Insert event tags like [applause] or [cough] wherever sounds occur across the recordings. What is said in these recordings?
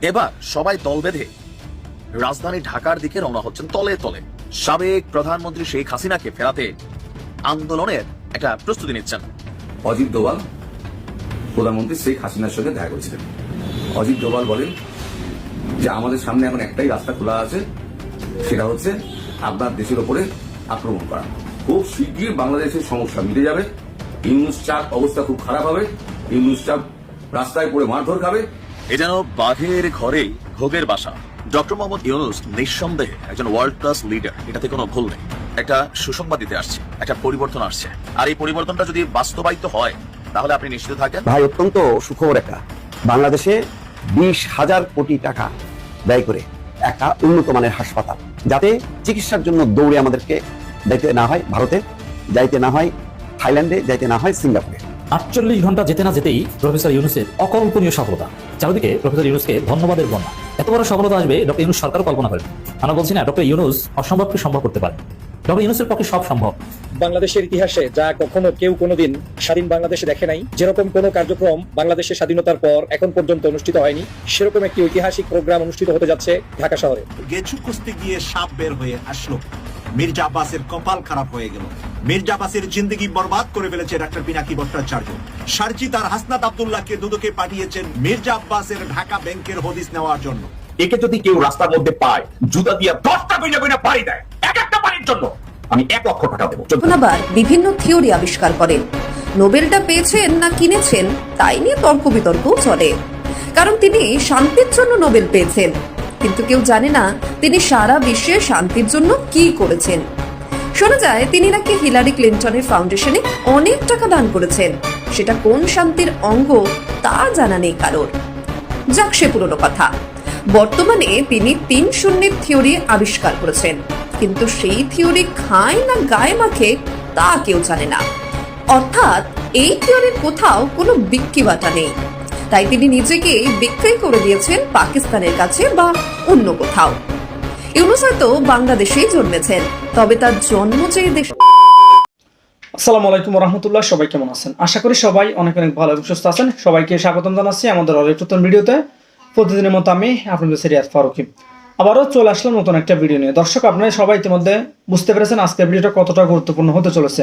এবার সবাই দল বেঁধে রাজধানী ঢাকার দিকে রওনা হচ্ছেন তলে তলে। সাবেক প্রধানমন্ত্রী শেখ হাসিনাকে ফেরাতে আন্দোলনের একটা প্রস্তুতি নিচ্ছেন। অজিত দোভাল, প্রধানমন্ত্রী শেখ হাসিনার সঙ্গে দেখা করেছিলেন। অজিত দোভাল বলেন যে, আমাদের সামনে এখন একটাই রাস্তা খোলা আছে, সেটা হচ্ছে আপনার দেশের ওপরে আক্রমণ করা। খুব শীঘ্রই বাংলাদেশের সমস্যা মিটে যাবে, ইউনুস চাপ অবস্থা খুব খারাপ হবে, ইউনুস চাপ রাস্তায় পড়ে মারধর খাবে এ যেন বাঘের ঘরেই ভোগের বাসা। ডক্টর মোহাম্মদ ইউনুস নিঃসন্দেহে একজন ওয়ার্ল্ড ক্লাস লিডার এটাতে কোনো ভুল নেই। একটা সুসংবাদ দিতে আসছে, একটা পরিবর্তন আসছে। আর এই পরিবর্তনটা যদি বাস্তবায়িত হয়, তাহলে আপনি নিশ্চিত থাকেন? ভাই, অত্যন্ত সুখবর একটা। বাংলাদেশে বিশ হাজার কোটি টাকা ব্যয় করে একটা উন্নত মানের হাসপাতাল, যাতে চিকিৎসার জন্য দৌড়ে আমাদেরকে যাইতে না হয় ভারতে, যাইতে না হয় থাইল্যান্ডে, যাইতে না হয় সিঙ্গাপুরে। আটচল্লিশ ঘণ্টা যেতে না যেতেই প্রফেসর ইউনুসের অকল্পনীয় সফলতা। চারিদিকে প্রফেসর ইউনুসকে ধন্যবাদের বন্যা। এত বড় সফলতা আসবে ডক্টর ইউনুস সরকার কল্পনা করেন। আমরা বলছি না ডক্টর ইউনুস অসম্ভবকে সম্ভব করতে পারে ডক্টর ইউনুসের পক্ষে সব সম্ভব। বাংলাদেশের ইতিহাসে যা কখনো কেউ কোনোদিন স্বাধীন বাংলাদেশে দেখে নাই যেরকম কোনো কার্যক্রম বাংলাদেশের স্বাধীনতার পর এখন পর্যন্ত অনুষ্ঠিত হয়নি সেরকম একটি ঐতিহাসিক প্রোগ্রাম অনুষ্ঠিত হতে যাচ্ছে ঢাকা শহরে। গেছু কুস্তি গিয়ে সাপ বের হয়ে আসলো। মির্জা আব্বাসের কপাল খারাপ হয়ে গেল। মির্জা আব্বাসের জিন্দগি বরবাদ করে ফেলেছে ডাক্তার পিনাকি ভট্টাচার্য। সার্জি তার হাসনাত আব্দুল্লাহকে দুদকে পাঠিয়েছেন মির্জা আব্বাসের ঢাকা ব্যাংকের হদিস নেওয়ার জন্য। একে যদি কেউ রাস্তার মধ্যে পায় জুতা দিয়ে দশটা কইনা কইনা বাড়ি দেয় এক একটা জন্য আমি এক লক্ষ টাকা দেবো। আবার বিভিন্ন থিওরি আবিষ্কার করেন। নোবেলটা পেয়েছেন না কিনেছেন তাই নিয়ে তর্ক বিতর্ক চলে। কারণ তিনি শান্তির জন্য নোবেল পেয়েছেন। কিন্তু কেউ জানে না তিনি সারা বিশ্বে শান্তির জন্য কি করেছেন। শোনা যায়, তিনি নাকি হিলারি ক্লিন্টনের ফাউন্ডেশনে অনেক টাকা দান করেছেন। সেটা কোন শান্তির অঙ্গ তা জানা নেই কারোর। যাক, সে পুরনো কথা। বর্তমানে তিনি তিন শূন্যের থিওরি আবিষ্কার করেছেন। কিন্তু সেই থিওরি খায় না গায়ে মাখে তা কেউ জানে না। অর্থাৎ এই থিওরির কোথাও কোনো বিক্রি বাটা নেই। তাই তিনি নিজেকে বিক্রি করে দিয়েছেন পাকিস্তানের কাছে বা অন্য কোথাও। ইউনুস হয়তো জন্মেছেন, তবে তার জন্ম যে দেশ আসসালামু আলাইকুম রহমতুল্লাহ সবাই কেমন আছেন? আশা করি সবাই অনেক অনেক ভালো এবং সুস্থ আছেন। সবাইকে স্বাগতম জানাচ্ছি আমাদের নতুন ভিডিওতে। প্রতিদিনের মতো আমি আপনাদের সিরিয়াস ফারুকি। আবারও চলে আসলাম নতুন একটা ভিডিও নিয়ে। দর্শক, আপনারা সবাই ইতিমধ্যে বুঝতে পেরেছেন আজকের ভিডিওটা কতটা গুরুত্বপূর্ণ হতে চলেছে।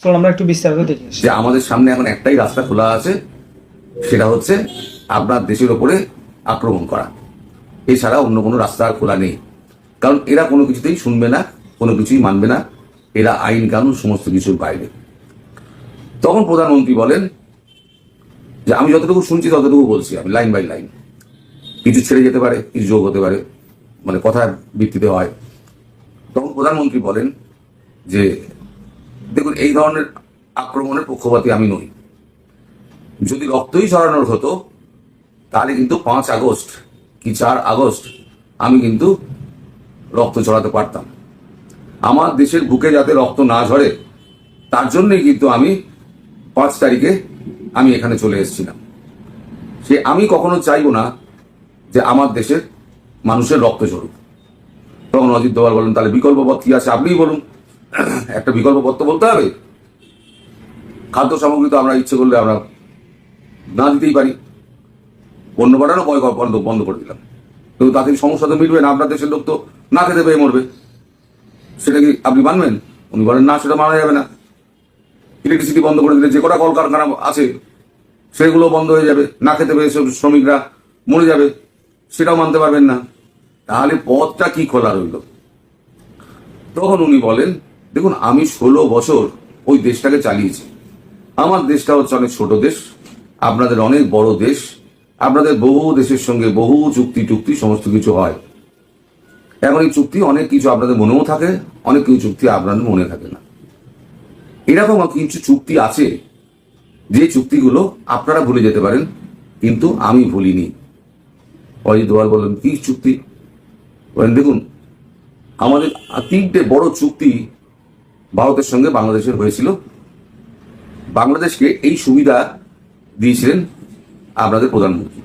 চলুন আমরা একটু বিস্তারিত দেখে যে আমাদের সামনে এখন একটাই রাস্তা খোলা আছে, সেটা হচ্ছে আপনার দেশের ওপরে আক্রমণ করা। এছাড়া অন্য কোনো রাস্তা আর খোলা নেই। কারণ এরা কোনো কিছুতেই শুনবে না, কোনো কিছুই মানবে না। এরা আইন কানুন সমস্ত কিছুর বাইরে। তখন প্রধানমন্ত্রী বলেন যে, আমি যতটুকু শুনছি ততটুকু বলছি আমি, লাইন বাই লাইন। কিছু ছেড়ে যেতে পারে, কিছু যোগ হতে পারে মানে কথার ভিত্তিতে হয়। তখন প্রধানমন্ত্রী বলেন যে দেখুন, এই ধরনের আক্রমণের পক্ষপাতী আমি নই। যদি রক্তই ছড়ানোর হতো, তাহলে কিন্তু পাঁচ আগস্ট কি চার আগস্ট আমি কিন্তু রক্ত ছড়াতে পারতাম। আমার দেশের বুকে যাতে রক্ত না ঝরে, তার জন্যই কিন্তু আমি পাঁচ তারিখে আমি এখানে চলে এসেছিলাম। সে আমি কখনো চাইব না যে আমার দেশের মানুষের রক্ত ঝরুক। তখন অজিত দোয়াল বলেন, তাহলে বিকল্প পথ কি আছে? আপনিই বলুন। [clears throat] একটা বিকল্প পথ বলতে হবে। খাদ্য সামগ্রী তো আমরা ইচ্ছে করলে আমরা না দিতেই পারি। পণ্য পাঠানো বয় বন্ধ বন্ধ করে দিলাম। কিন্তু তাতে সমস্যা তো মিটবে না, আপনার দেশের লোক তো না খেতে পেয়ে মরবে। সেটা কি আপনি মানবেন? উনি বলেন, না, সেটা মানা যাবে না। ইলেকট্রিসিটি বন্ধ করে দিলে যে কটা কলকারখানা আছে, সেগুলো বন্ধ হয়ে যাবে। না খেতে পেয়ে সব শ্রমিকরা মরে যাবে। সেটাও মানতে পারবেন না। তাহলে পথটা কি খোলা রইল? তখন উনি বলেন দেখুন, আমি ষোলো বছর ওই দেশটাকে চালিয়েছি। আমার দেশটা হচ্ছে অনেক ছোট দেশ, আপনাদের অনেক বড় দেশ, আপনাদের বহু দেশের সঙ্গে বহু চুক্তি টুক্তি সমস্ত কিছু হয়। এখন এই চুক্তি অনেক কিছু আপনাদের মনেও থাকে, অনেক কিছু চুক্তি আপনাদের মনে থাকে না। এরকম কিছু চুক্তি আছে, যে চুক্তিগুলো আপনারা ভুলে যেতে পারেন, কিন্তু আমি ভুলিনি। অজিত দোয়াল বললেন কি চুক্তি? বলেন, দেখুন, আমাদের তিনটে বড় চুক্তি ভারতের সঙ্গে বাংলাদেশের হয়েছিল। বাংলাদেশকে এই সুবিধা দিয়েছিলেন আপনাদের প্রধানমন্ত্রী।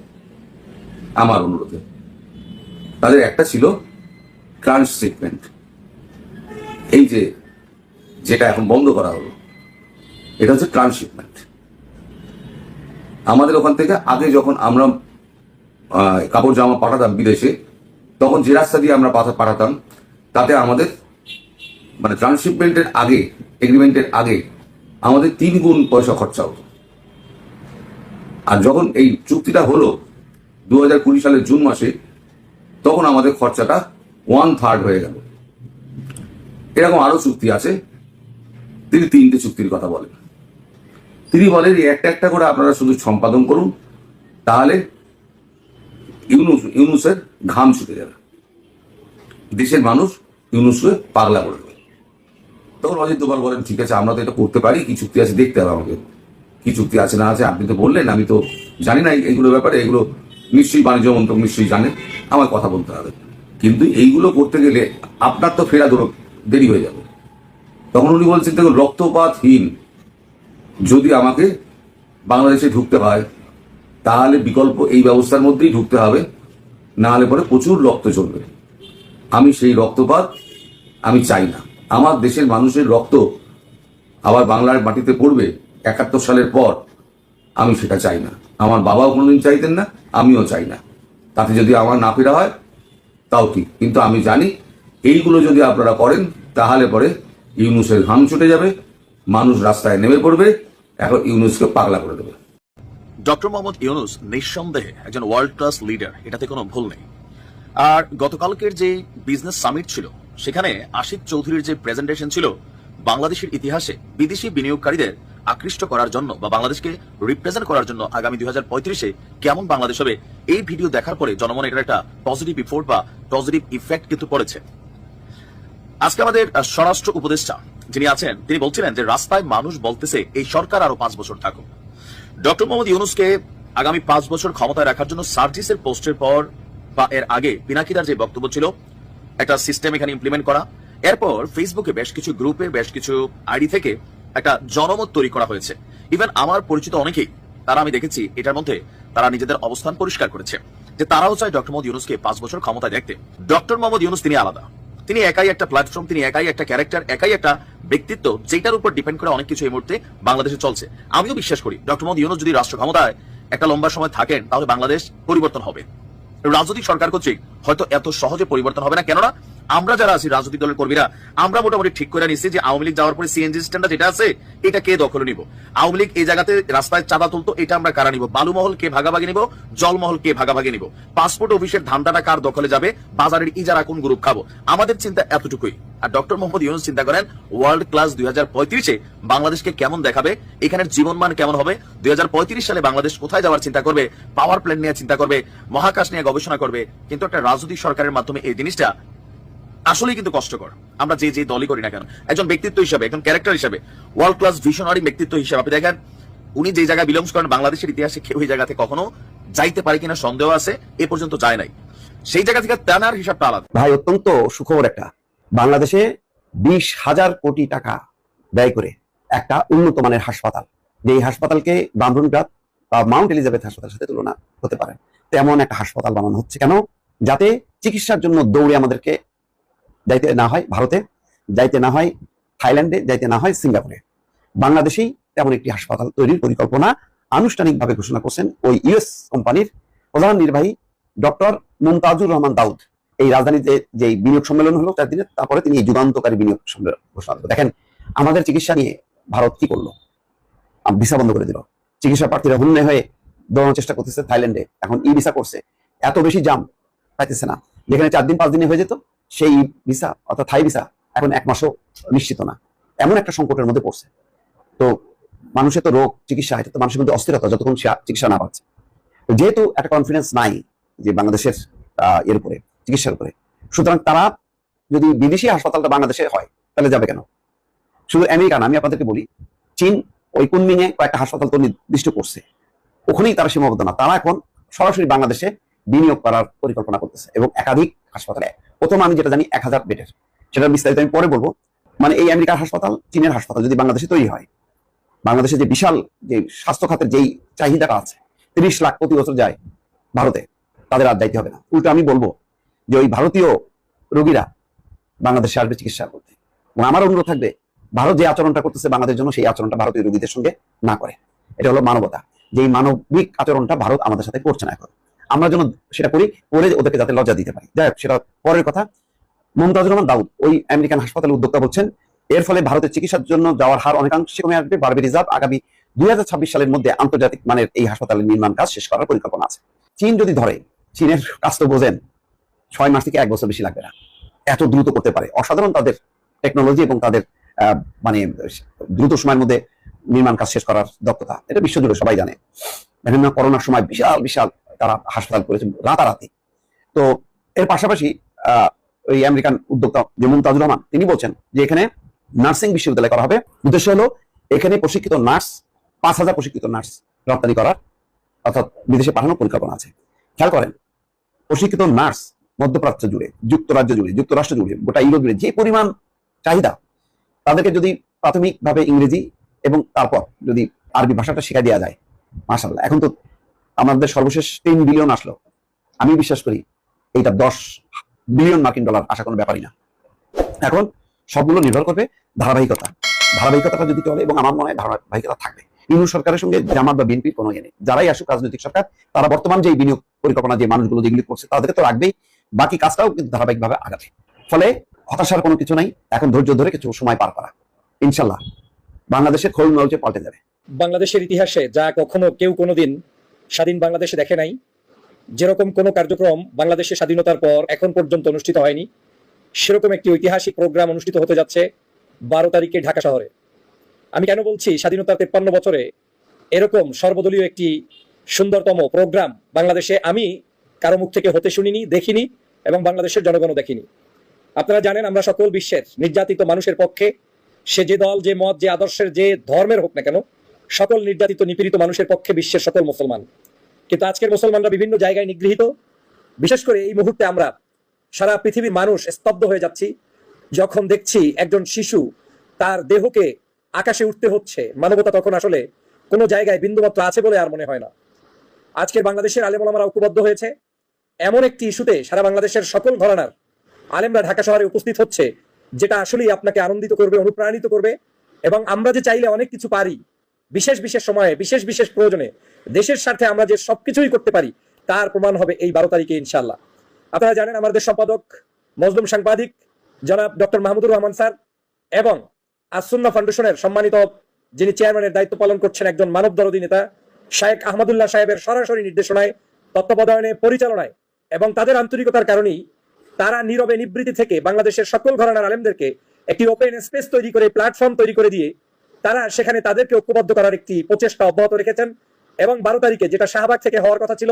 আমার অনুরোধে। তাদের একটা ছিল ট্রান্সশিপমেন্ট এই যে যেটা এখন বন্ধ করা হলো, এটা হচ্ছে ট্রান্সশিপমেন্ট আমাদের ওখান থেকে আগে যখন আমরা কাপড় জামা পাঠাতাম বিদেশে, তখন যে রাস্তা দিয়ে আমরা পাঠা- পাঠাতাম, তাতে আমাদের মানে ট্রান্সশিপমেন্টের আগে এগ্রিমেন্টের আগে, আমাদের তিন গুণ পয়সা খরচা হতো। আর যখন এই চুক্তিটা হলো দু হাজার কুড়ি সালের জুন মাসে, তখন আমাদের খরচাটা ওয়ান থার্ড হয়ে গেল। এরকম আরও চুক্তি আছে, তিনি তিনটে চুক্তির কথা বলেন। তিনি বলেন, এই একটা একটা করে আপনারা শুধু সম্পাদন করুন, তাহলে ইউনুস, ইউনুসের ঘাম ছুটে যাবে। দেশের মানুষ ইউনুসকে পাগলা করে তখন অজিত দোভাল বলেন, ঠিক আছে, আমরা তো এটা করতে পারি, কি চুক্তি আছে, দেখতে হবে আমাকে। কি চুক্তি আছে, না আছে, আপনি তো বললেন, আমি তো জানি না এইগুলোর ব্যাপারে, এগুলো নিশ্চয়ই বাণিজ্য মন্ত্রক নিশ্চয়ই জানে আমার কথা বলতে হবে। কিন্তু এইগুলো করতে গেলে আপনার তো ফেরা ধরো, দেরি হয়ে যাবে। তখন উনি বলছেন, দেখুন, রক্তপাতহীন, যদি আমাকে বাংলাদেশে ঢুকতে হয়, তাহলে বিকল্প এই ব্যবস্থার মধ্যেই ঢুকতে হবে না হলে পরে প্রচুর রক্ত চলবে আমি সেই রক্তপাত আমি চাই না। আমার দেশের মানুষের রক্ত আবার বাংলার মাটিতে পড়বে একাত্তর সালের পর, আমি সেটা চাই না। আমার বাবাও কোনোদিন চাইতেন না, আমিও চাই না। তাতে যদি আমার না ফেরা হয়, তাও ঠিক। কিন্তু আমি জানি, এইগুলো যদি আপনারা করেন, তাহলে পরে ইউনুসের ঘাম ছুটে যাবে, মানুষ রাস্তায় নেমে পড়বে, এখন ইউনুসকে পাগলা করে দেবে। ডক্টর মোহাম্মদ ইউনুস নিঃসন্দেহে একজন ওয়ার্ল্ড ক্লাস লিডার এটাতে কোনো ভুল নেই। আর গতকালকের যে বিজনেস সামিট ছিল সেখানে আশিক চৌধুরীর যে প্রেজেন্টেশন ছিল, বাংলাদেশের ইতিহাসে বিদেশি বিনিয়োগকারীদের আকৃষ্ট করার জন্য বা বাংলাদেশকে রিপ্রেজেন্ট করার জন্য আগামী দুই হাজার কেমন বাংলাদেশ হবে, এই ভিডিও দেখার পরে জনমনে এটার একটা পজিটিভ ইফোর্ট বা পজিটিভ ইফেক্ট কিন্তু পড়েছে। আজকে আমাদের স্বরাষ্ট্র উপদেষ্টা যিনি আছেন, তিনি বলছিলেন যে রাস্তায় মানুষ বলতেছে, এই সরকার আরও পাঁচ বছর থাকুক। ডক্টর মোহাম্মদ ইউনুসকে আগামী পাঁচ বছর ক্ষমতায় রাখার জন্য সার্জিসের পোস্টের পর বা এর আগে পিনাকিদার যে বক্তব্য ছিল একটা সিস্টেম এখানে ইমপ্লিমেন্ট করা। এরপর ফেসবুকে বেশ কিছু গ্রুপে বেশ কিছু আইডি থেকে একটা জনমত তৈরি করা হয়েছে। ইভেন আমার পরিচিত অনেকেই, তারা আমি দেখেছি, এটার মধ্যে তারা নিজেদের অবস্থান পরিষ্কার করেছে। যে তারাও চায় ডক্টর মোহাম্মদ ইউনুসকে পাঁচ বছর ক্ষমতায় দেখতে। ডক্টর মোহাম্মদ ইউনুস তিনি আলাদা। তিনি একাই একটা প্ল্যাটফর্ম তিনি একাই একটা ক্যারেক্টার একাই একটা ব্যক্তিত্ব, যেটার উপর ডিপেন্ড করে অনেক কিছু এই মুহূর্তে বাংলাদেশে চলছে। আমিও বিশ্বাস করি ডক্টর মোহাম্মদ ইউনুস যদি রাষ্ট্র ক্ষমতায় একটা লম্বা সময় থাকেন, তাহলে বাংলাদেশ পরিবর্তন হবে। রাজনৈতিক সরকার কর্তৃক হয়তো এত সহজে পরিবর্তন হবে না। কেননা আমরা যারা আছি রাজনৈতিক দলের কর্মীরা, আমরা মোটামুটি ঠিক করে নিচ্ছি যে আওয়ামী লীগ যাওয়ার পরে সিএনজি স্ট্যান্ডটা যেটা আছে, এটা কে দখলে নিব? আওয়ামী লীগ এই জায়গাতে রাস্তায় চাঁদা তুলতো, এটা আমরা কারা নিব? বালুমহল কে ভাগাভাগি নিব? জলমহল কে ভাগাভাগি নিব? পাসপোর্ট অফিসের ধান্দাটা কার দখলে যাবে? বাজারের ইজারা কোন গ্রুপ খাব? আমাদের চিন্তা এতটুকুই। আর ডক্টর মোহাম্মদ ইউনুস চিন্তা করেন ওয়ার্ল্ড ক্লাস দুই হাজার পঁয়ত্রিশে বাংলাদেশকে কেমন দেখাবে? এখানের জীবনমান কেমন হবে? দুই হাজার পঁয়ত্রিশ সালে বাংলাদেশ কোথায় যাওয়ার চিন্তা করবে? পাওয়ার প্ল্যান নিয়ে চিন্তা করবে, মহাকাশ নিয়ে গবেষণা করবে। কিন্তু একটা রাজনৈতিক সরকারের মাধ্যমে এই জিনিসটা আসলেই কিন্তু কষ্টকর। আমরা যে যে দলই করি না কেন, একজন ব্যক্তিত্ব হিসাবে, একজন ক্যারেক্টার হিসাবে ওয়ার্ল্ড ক্লাস ভিশনারি ব্যক্তিত্ব হিসাবে, আপনি দেখেন, উনি যে জায়গায় বিলংস করেন, বাংলাদেশের ইতিহাসে কেউ এই জায়গাতে কখনো যাইতে পারে কিনা সন্দেহ আছে, এ পর্যন্ত যায় নাই। সেই জায়গা থেকে তেনার হিসাবটা আলাদা। ভাই, অত্যন্ত সুখবর একটা। বাংলাদেশে বিশ হাজার কোটি টাকা ব্যয় করে একটা উন্নত মানের হাসপাতাল। যে এই হাসপাতালকে ব্রাহ্মণঘাট বা মাউন্ট এলিজাবেথ হাসপাতালের সাথে তুলনা হতে পারে। তেমন একটা হাসপাতাল বানানো হচ্ছে কেন? যাতে চিকিৎসার জন্য দৌড়ে আমাদেরকে যাইতে না হয় ভারতে, যাইতে না হয় থাইল্যান্ডে, যাইতে না হয় সিঙ্গাপুরে। বাংলাদেশেই তেমন একটি হাসপাতাল তৈরির পরিকল্পনা আনুষ্ঠানিকভাবে ঘোষণা করছেন ওই ইউএস কোম্পানির প্রধান নির্বাহী ডক্টর মুমতাজুর রহমান দাউদ। এই রাজধানীতে যে বিনিয়োগ সম্মেলন হলো চার দিনে, তারপরে তিনি যুগান্তকারী বিনিয়োগ সম্মেলন ঘোষণা করলেন। দেখেন, আমাদের চিকিৎসা নিয়ে ভারত কি করল? ভিসা বন্ধ করে দিল। চিকিৎসা প্রার্থীরা হুন্নে হয়ে দৌড়ানোর চেষ্টা করতেছে থাইল্যান্ডে। এখন ই ভিসা করছে। এত বেশি জাম পাইতেছে না। যেখানে চার দিন, পাঁচ দিনে হয়ে যেত সেই ভিসা, অর্থাৎ থাই ভিসা, এখন এক মাসও নিশ্চিত না। এমন একটা সংকটের মধ্যে পড়ছে। তো মানুষের তো রোগ, চিকিৎসা, এটা তো মানুষের মধ্যে অস্থিরতা, যতক্ষণ চিকিৎসা না পাচ্ছে। যেহেতু একটা কনফিডেন্স নাই যে বাংলাদেশের এর উপরে, চিকিৎসার উপরে, সুতরাং তারা যদি বিদেশি হাসপাতালটা বাংলাদেশে হয়, তাহলে যাবে কেন? শুধু আমেরিকা না, আমি আপনাদেরকে বলি, চীন ওই কুনমিংয়ে কয়েকটা হাসপাতাল তো নির্দিষ্ট করছে। ওখানেই তারা সীমাবদ্ধ না। তারা এখন সরাসরি বাংলাদেশে বিনিয়োগ করার পরিকল্পনা করতেছে এবং একাধিক হাসপাতালে প্রথম আমি যেটা জানি এক হাজার বেডের, সেটা বিস্তারিত আমি পরে বলব। মানে এই আমেরিকার হাসপাতাল, চীনের হাসপাতাল, যদি বাংলাদেশে তৈরি হয়, বাংলাদেশে যে বিশাল, যে স্বাস্থ্য খাতের যেই চাহিদাটা আছে, তিরিশ লাখ প্রতি বছর যায় ভারতে, তাদের আর দায়িত্ব হবে না। উল্টো আমি বলব যে ওই ভারতীয় রোগীরা বাংলাদেশে আসবে চিকিৎসা করতে। এবং আমার অনুরোধ থাকবে, ভারত যে আচরণটা করতেছে বাংলাদেশের জন্য, সেই আচরণটা ভারতীয় রোগীদের সঙ্গে না করে। এটা হলো মানবতা। যে মানবিক আচরণটা ভারত আমাদের সাথে করছে না এখন। আমরা যেন সেটা করি করে ওদেরকে যাতে লজ্জা দিতে পারি। যাই সেটা পরের কথা। মমতাজুর রহমান দাউদ, ওই আমেরিকান হাসপাতালের উদ্যোক্তা বলছেন, এর ফলে ভারতের চিকিৎসার জন্য যাওয়ার হার অনেকাংশে কমে আসবে। বাড়বে রিজার্ভ আগামী দুই সালের মধ্যে আন্তর্জাতিক মানের এই হাসপাতালের নির্মাণ কাজ শেষ করার পরিকল্পনা আছে। চীন যদি ধরে, চীনের কাজ তো বোঝেন, ছয় মাস থেকে এক বছর বেশি লাগবে না। এত দ্রুত করতে পারে। অসাধারণ তাদের টেকনোলজি এবং তাদের মানে দ্রুত সময়ের মধ্যে নির্মাণ কাজ শেষ করার দক্ষতা। এটা বিশ্বজুড়ে সবাই জানে। বিভিন্ন করোনার সময় বিশাল বিশাল তারা হাসপাতাল করেছে রাতারাতি। তো এর পাশাপাশি ওই আমেরিকান উদ্যোক্তা যে মুমতাজুর রহমান, তিনি বলছেন যে এখানে নার্সিং বিশ্ববিদ্যালয় করা হবে। উদ্দেশ্য হলো এখানে প্রশিক্ষিত নার্স, পাঁচ হাজার প্রশিক্ষিত নার্স রপ্তানি করার, অর্থাৎ বিদেশে পাঠানোর পরিকল্পনা আছে। খেয়াল করেন, প্রশিক্ষিত নার্স মধ্যপ্রাচ্য জুড়ে, যুক্তরাজ্য জুড়ে, যুক্তরাষ্ট্র জুড়ে, গোটা ইউরোপ জুড়ে যে পরিমাণ চাহিদা, তাদেরকে যদি প্রাথমিকভাবে ইংরেজি এবং তারপর যদি আরবি ভাষাটা শেখা দেওয়া যায় মাসাল্লাহ এখন তো আমাদের সর্বশেষ তিন বিলিয়ন আসলো। আমি বিশ্বাস করি এইটা দশ বিলিয়ন মার্কিন ডলার আসা কোনো ব্যাপারই না। এখন সবগুলো নির্ভর করবে ধারাবাহিকতা। ধারাবাহিকতাটা যদি চলে এবং আমার মনে হয় ধারাবাহিকতা থাকবে। ইউনু সরকারের সঙ্গে জামাত বা বিএনপির কোনো ইয়ে নেই। যারাই আসুক, রাজনৈতিক সরকার, তারা বর্তমান যে বিনিয়োগ পরিকল্পনা, যে মানুষগুলো যেগুলি করছে, তাদেরকে তো রাখবেই। বাকি কাজটাও কিন্তু ধারাবাহিকভাবে আগাবে। ফলে হতাশার কোনো কিছু নাই। এখন ধৈর্য ধরে কিছু সময় পার করা। ইনশাল্লাহ। বাংলাদেশের খোল নলচে পাল্টে যাবে। বাংলাদেশের ইতিহাসে যা কখনো কেউ কোনোদিন স্বাধীন বাংলাদেশে দেখে নাই। যেরকম কোনো কার্যক্রম বাংলাদেশের স্বাধীনতার পর এখন পর্যন্ত অনুষ্ঠিত হয়নি, সেরকম একটি ঐতিহাসিক প্রোগ্রাম অনুষ্ঠিত হতে যাচ্ছে বারো তারিখে ঢাকা শহরে। আমি কেন বলছি স্বাধীনতার তেপ্পান্ন বছরে এরকম সর্বদলীয় একটি সুন্দরতম প্রোগ্রাম বাংলাদেশে আমি কারও মুখ থেকে হতে শুনিনি, দেখিনি এবং বাংলাদেশের জনগণও দেখিনি। আপনারা জানেন আমরা সকল বিশ্বের নির্যাতিত মানুষের পক্ষে, সে যে দল, যে মত, যে আদর্শের, যে ধর্মের হোক না কেন সকল নির্যাতিত, নিপীড়িত মানুষের পক্ষে বিশ্বের সকল মুসলমান। কিন্তু আজকের মুসলমানরা বিভিন্ন জায়গায় নিগৃহীত। বিশেষ করে এই মুহূর্তে আমরা সারা পৃথিবীর মানুষ স্তব্ধ হয়ে যাচ্ছি। যখন দেখছি একজন শিশু তার দেহকে আকাশে উঠতে হচ্ছে, মানবতা তখন আসলে কোনো জায়গায় বিন্দুমাত্র আছে বলে আর মনে হয় না। আজকের বাংলাদেশের আলেমলামারা ঐক্যবদ্ধ হয়েছে। এমন একটি ইস্যুতে সারা বাংলাদেশের সকল ঘরানার আলেমরা ঢাকা শহরে উপস্থিত হচ্ছে, যেটা আসলেই আপনাকে আনন্দিত করবে, অনুপ্রাণিত করবে। এবং আমরা যে চাইলে অনেক কিছু পারি বিশেষ বিশেষ সময়ে, বিশেষ বিশেষ প্রয়োজনে দেশের স্বার্থে আমরা যে সবকিছুই করতে পারি, তার প্রমাণ হবে এই বারো তারিখে ইনশাল্লাহ আপনারা জানেন আমাদের সম্পাদক, মজলুম সাংবাদিক জনাব ডক্টর মাহমুদুর রহমান স্যার এবং আসুন্না ফাউন্ডেশনের সম্মানিত যিনি চেয়ারম্যানের দায়িত্ব পালন করছেন একজন মানব দরদী নেতা শায়েক আহমদুল্লাহ সাহেবের সরাসরি নির্দেশনায়, তত্ত্বাবধানে, পরিচালনায় এবং তাদের আন্তরিকতার কারণেই তারা নীরবে নিবৃত্তি থেকে বাংলাদেশের সকল ঘরানার আলেমদেরকে একটি ওপেন স্পেস তৈরি করে প্ল্যাটফর্ম তৈরি করে দিয়ে তারা সেখানে তাদেরকে ঐক্যবদ্ধ করার একটি প্রচেষ্টা অব্যাহত রেখেছেন এবং বারো তারিখে যেটা শাহবাগ থেকে হওয়ার কথা ছিল,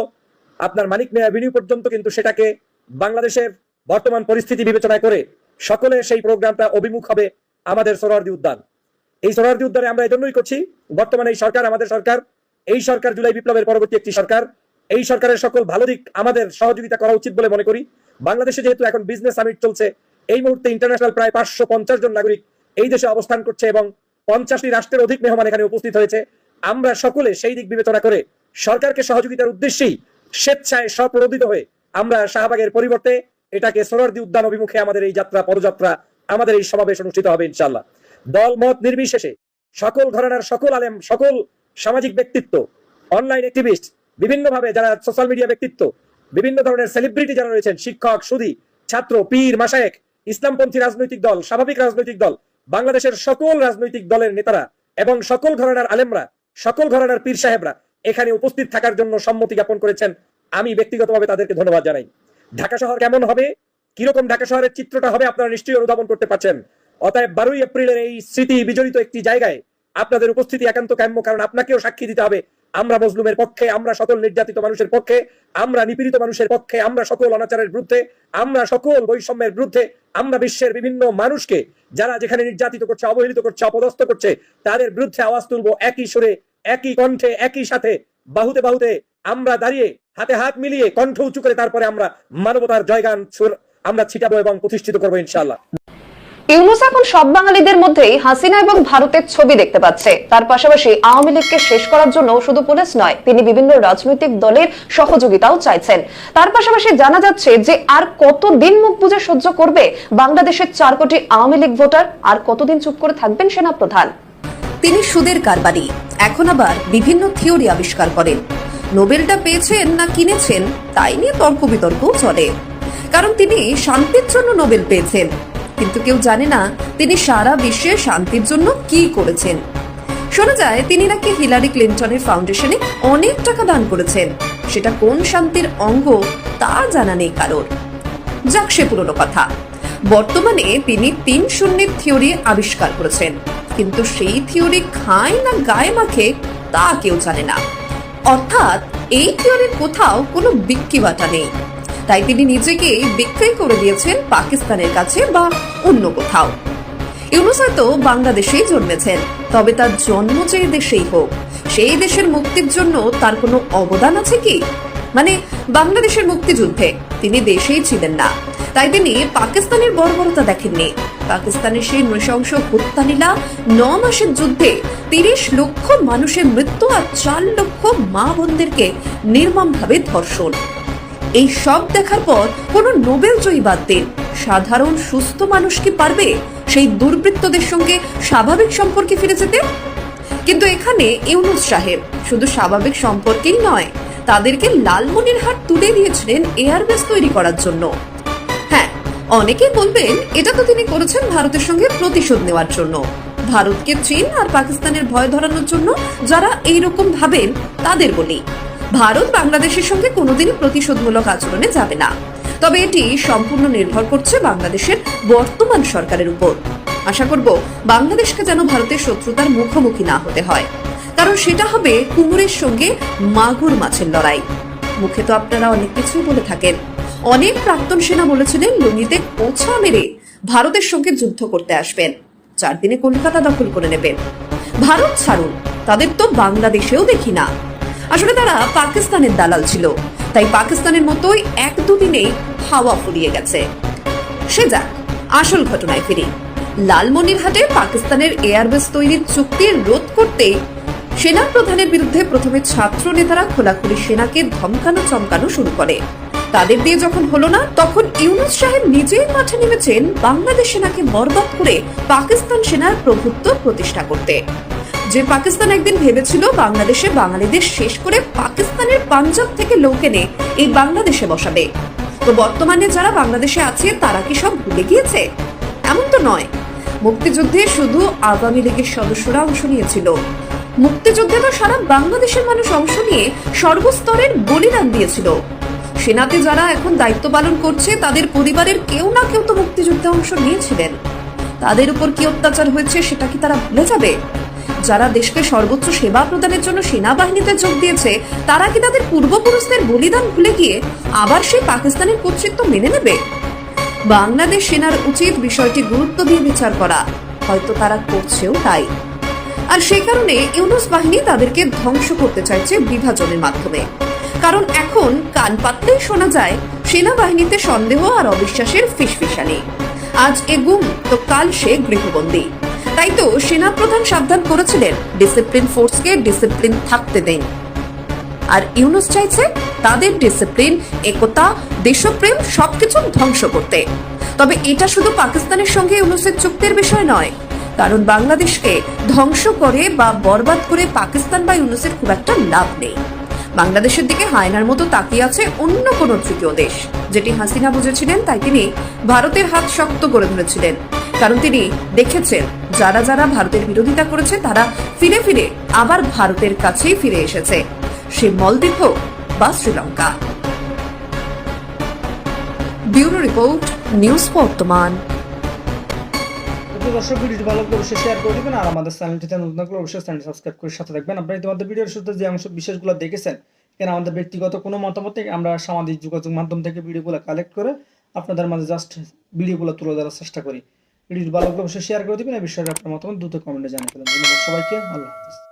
আপনার মানিক মেয়া অ্যাভিনিউ পর্যন্ত কিন্তু সেটাকে বাংলাদেশের বর্তমান পরিস্থিতি বিবেচনায় করে সকলে সেই প্রোগ্রামটা অভিমুখ হবে আমাদের সোহরাওয়ার্দী উদ্যান। এই সোহরাওয়ার্দী উদ্যানে আমরা এজন্যই করছি, বর্তমানে এই সরকার আমাদের সরকার, এই সরকার জুলাই বিপ্লবের পরবর্তী একটি সরকার, এই সরকারের সকল ভালো দিক আমাদের সহযোগিতা করা উচিত বলে মনে করি। বাংলাদেশে যেহেতু এখন বিজনেস সামিট চলছে, এই মুহূর্তে ইন্টারন্যাশনাল প্রায় পাঁচশো পঞ্চাশ জন নাগরিক এই দেশে অবস্থান করছে এবং পঞ্চাশটি রাষ্ট্রের অধিক মেহমান এখানে উপস্থিত হয়েছে। আমরা সকলে সেই দিক বিবেচনা করে সরকারকে সহযোগিতার উদ্দেশ্যেই স্বেচ্ছায় স্বপ্রণোদিত হয়ে আমরা শাহবাগের পরিবর্তে এটাকে সোহরাওয়ার্দী উদ্যান অভিমুখে আমাদের এই যাত্রা, পদযাত্রা আমাদের এই সমাবেশ অনুষ্ঠিত হবে ইনশাল্লাহ দল, মত নির্বিশেষে সকল ঘরানার সকল আলেম, সকল সামাজিক ব্যক্তিত্ব, অনলাইন অ্যাক্টিভিস্ট, বিভিন্নভাবে যারা সোশ্যাল মিডিয়া ব্যক্তিত্ব, বিভিন্ন ধরনের সেলিব্রিটি যারা রয়েছেন, শিক্ষক সুদী ছাত্র, পীর মাসায়েক ইসলামপন্থী রাজনৈতিক দল, স্বাভাবিক রাজনৈতিক দল বাংলাদেশের সকল রাজনৈতিক দলের নেতারা এবং সকল ঘরানার আলেমরা, সকল ঘরানার পীর সাহেবরা এখানে উপস্থিত থাকার জন্য সম্মতি জ্ঞাপন করেছেন। আমি ব্যক্তিগতভাবে তাদেরকে ধন্যবাদ জানাই। ঢাকা শহর কেমন হবে? কীরকম ঢাকা শহরের চিত্রটা হবে আপনারা নিশ্চয়ই অনুধাবন করতে পারছেন। অতএব বারোই এপ্রিলের এই স্মৃতি বিজড়িত একটি জায়গায় আপনাদের উপস্থিতি একান্ত কাম্য, কারণ আপনাকেও সাক্ষী দিতে হবে। আমরা মজলুমের পক্ষে, আমরা সকল নির্যাতিত মানুষের পক্ষে, আমরা নিপীড়িত মানুষের পক্ষে, আমরা সকল অনাচারের বিরুদ্ধে, আমরা সকল বৈষম্যের বিরুদ্ধে, আমরা বিশ্বের বিভিন্ন মানুষকে, যারা যেখানে নির্যাতিত করছে, অবহেলিত করছে, অপদস্থ করছে, তাদের বিরুদ্ধে আওয়াজ তুলবো একই সুরে, একই কণ্ঠে, একই সাথে, বাহুতে বাহুতে আমরা দাঁড়িয়ে, হাতে হাত মিলিয়ে কণ্ঠ উঁচু করে তারপরে আমরা মানবতার জয়গান আমরা ছিটাবো এবং প্রতিষ্ঠিত করব ইনশাআল্লাহ। ইউনুস এখন সব বাঙালিদের মধ্যেই হাসিনা এবং ভারতের ছবি দেখতে পাচ্ছে। তার পাশাপাশি আওয়ামী লীগকে শেষ করার জন্য শুধু পুলিশ নয়, তিনি বিভিন্ন রাজনৈতিক দলের সহযোগিতাও চাইছেন। তার পাশাপাশি জানা যাচ্ছে যে আর কতদিন মুখ বুজে সহ্য করবে বাংলাদেশের চার কোটি আওয়ামী লীগ ভোটার? আর কতদিন চুপ করে থাকবেন সেনাপ্রধান? তিনি সুদের কারবারি, এখন আবার বিভিন্ন থিওরি আবিষ্কার করেন। নোবেলটা পেয়েছেন না কিনেছেন, তাই নিয়ে তর্ক বিতর্কও চলে। কারণ তিনি শান্তির জন্য নোবেল পেয়েছেন। কিন্তু কেউ জানে না তিনি সারা বিশ্বে শান্তির জন্য কি করেছেন। শোনা যায়, তিনি নাকি হিলারি ক্লিন্টনের ফাউন্ডেশনে অনেক টাকা দান করেছেন। সেটা কোন শান্তির অঙ্গ তা জানা নেই কারোর। যাক, সে পুরনো কথা। বর্তমানে তিনি তিন শূন্যের থিওরি আবিষ্কার করেছেন। কিন্তু সেই থিওরি খায় না গায়ে মাখে তা কেউ জানে না। অর্থাৎ এই থিওরির কোথাও কোনো বিক্রি বাটা নেই। তাই তিনি নিজেকে বিক্রি করে দিয়েছেন পাকিস্তানের কাছে বা অন্য কোথাও। ইউনুস হয়তো বাংলাদেশেই জন্মেছেন, তবে তার জন্ম যে দেশেই হোক, সেই দেশের মুক্তির জন্য তার কোনো অবদান আছে কি? মানে বাংলাদেশের মুক্তিযুদ্ধে তিনি দেশেই ছিলেন না, তাই তিনি পাকিস্তানের বর্বরতা দেখেননি। পাকিস্তানের সেই নৃশংস হত্যালীলা ন মাসের যুদ্ধে তিরিশ লক্ষ মানুষের মৃত্যু আর চার লক্ষ মা বোনদেরকে নির্মমভাবে ধর্ষণ। এই সব দেখার পর কোনো নোবেল জয়ী বাদ দিন। সাধারণ সুস্থ মানুষ কি পারবে সেই দুর্বৃত্তদের সঙ্গে স্বাভাবিক সম্পর্কে ফিরে যেতে? কিন্তু এখানে ইউনুস সাহেব শুধু স্বাভাবিক সম্পর্কেই নয়, তাদেরকে লালমনির হাট তুলে দিয়েছিলেন এয়ারবেস তৈরি করার জন্য। হ্যাঁ অনেকেই বলবেন এটা তো তিনি করেছেন ভারতের সঙ্গে প্রতিশোধ নেওয়ার জন্য। ভারতকে চীন আর পাকিস্তানের ভয় ধরানোর জন্য যারা এইরকম ভাবেন, তাদের বলি। ভারত বাংলাদেশের সঙ্গে কোনোদিনই প্রতিশোধমূলক আচরণে যাবে না। তবে এটি সম্পূর্ণ নির্ভর করছে বাংলাদেশের বর্তমান সরকারের উপর। আশা করব বাংলাদেশকে যেন ভারতের শত্রুতার মুখোমুখি না হতে হয়। কারণ সেটা হবে কুমুরের সঙ্গে মাগুর মাছের লড়াই। মুখে তো আপনারা অনেক কিছুই বলে থাকেন। অনেক প্রাক্তন সেনা বলেছিলেন লুঙ্গিতে কোছা মেরে ভারতের সঙ্গে যুদ্ধ করতে আসবেন। চার দিনে কলকাতা দখল করে নেবেন। ভারত ছাড়ুন, তাদের তো বাংলাদেশেও দেখি না। আসলে তারা পাকিস্তানের দালাল ছিল। তাই পাকিস্তানের মতোই এক দুদিনেই হাওয়া ফুরিয়ে গেছে। সে যাক, আসল ঘটনায় ফিরি। লালমনিরহাটে পাকিস্তানের এয়ারবেস তৈরির চুক্তির রোধ করতে সেনা প্রধানের বিরুদ্ধে প্রথমে ছাত্র নেতারা খোলাখুলি সেনাকে ধমকানো, চমকানো শুরু করে। তাদের দিয়ে যখন হলো না, তখন ইউনুস সাহেব নিজেই মাঠে নেমেছেন বাংলাদেশ সেনাকে বরবাদ করে পাকিস্তান সেনার প্রভুত্ব প্রতিষ্ঠা করতে। যে পাকিস্তান একদিন ভেবেছিল বাংলাদেশে বাঙালিদের শেষ করে পাকিস্তানের পাঞ্জাব থেকে লোক এনে এই বাংলাদেশে বসাবে। তো বর্তমানে যারা বাংলাদেশে আছে, তারা কি সব ভুলে গিয়েছে? এমন তো নয়। মুক্তিযুদ্ধে শুধু আওয়ামী লীগের সদস্যরা অংশ নিয়েছিল। মুক্তিযুদ্ধে তো সারা বাংলাদেশের মানুষ অংশ নিয়ে সর্বস্তরের বলিদান দিয়েছিল। সেনাতে যারা এখন দায়িত্ব পালন করছে, তাদের পরিবারের কেউ না কেউ তো মুক্তিযুদ্ধে অংশ নিয়েছিলেন। তাদের উপর কি অত্যাচার হয়েছে, সেটা কি তারা ভুলে যাবে? যারা দেশকে সর্বোচ্চ সেবা প্রদানের জন্য সেনাবাহিনীতে যোগ দিয়েছে, তারা কি তাদের পূর্বপুরুষদের বলিদান ভুলে গিয়ে আবার সেই পাকিস্তানের কর্তৃত্ব মেনে নেবে? বাংলাদেশ সেনার উচিত বিষয়টি গুরুত্ব দিয়ে বিচার করা। হয়তো তারা করছেও তাই। আর সেই কারণে ইউনুস বাহিনী তাদেরকে ধ্বংস করতে চাইছে বিভাজনের মাধ্যমে। কারণ এখন কান পাতলেই শোনা যায়, সেনাবাহিনীতে সন্দেহ আর অবিশ্বাসের ফিসফিসানি। আজ এ গুম, তো কাল সে গৃহবন্দী। তাই তো সেনাপ্রধান সাবধান করেছিলেন। ডিসিপ্লিন ফোর্সকে ডিসিপ্লিন থাকতে দেন। আর ইউনুস চাইছে তাদের ডিসিপ্লিন, একতা, দেশপ্রেম সবকিছু ধ্বংস করতে। তবে এটা শুধু পাকিস্তানের সঙ্গে ইউনুসের চুক্তির বিষয় নয়, কারণ বাংলাদেশকে ধ্বংস করে বা বরবাদ করে পাকিস্তান বা ইউনুসের খুব একটা লাভ নেই। বাংলাদেশের দিকে হায়নার মতো তাকিয়ে আছে অন্য কোনো তৃতীয় দেশ। যেটি হাসিনা বুঝেছিলেন, তাই তিনি ভারতের হাত শক্ত করে ধরেছিলেন। কারণ তিনি দেখেছেন, যারা যারা ভারতের বিরোধিতা করেছে, তারা ফিরে ফিরে আবার ভারতের কাছেই ফিরে এসেছে। সে মলদ্বীপ হোক বা শ্রীলঙ্কা। ব্যুরো রিপোর্ট, নিউজ বর্তমান। দর্শক ভিডিওটি ভালো লাগলে অবশ্যই শেয়ার করে দিবেন, আর আমাদের চ্যানেলটিতে নতুন থাকলে অবশ্যই সাবস্ক্রাইব করে সাথে আপনারা ইতিমধ্যে ভিডিওর যে অংশ বিশেষগুলো দেখেছেন, এখানে আমাদের ব্যক্তিগত কোনো মতামত থেকে আমরা সামাজিক যোগাযোগ মাধ্যম থেকে ভিডিওগুলো কালেক্ট করে আপনাদের মাঝে জাস্ট ভিডিওগুলো তুলে ধরার চেষ্টা করি। ভিডিওটি ভালো লাগলে অবশ্যই শেয়ার করে দিবেন। এই বিষয়ে আপনার মতামত দ্রুত কমেন্টে জানিয়ে পারেন ধন্যবাদ সবাইকে। আল্লাহ হাফিজ।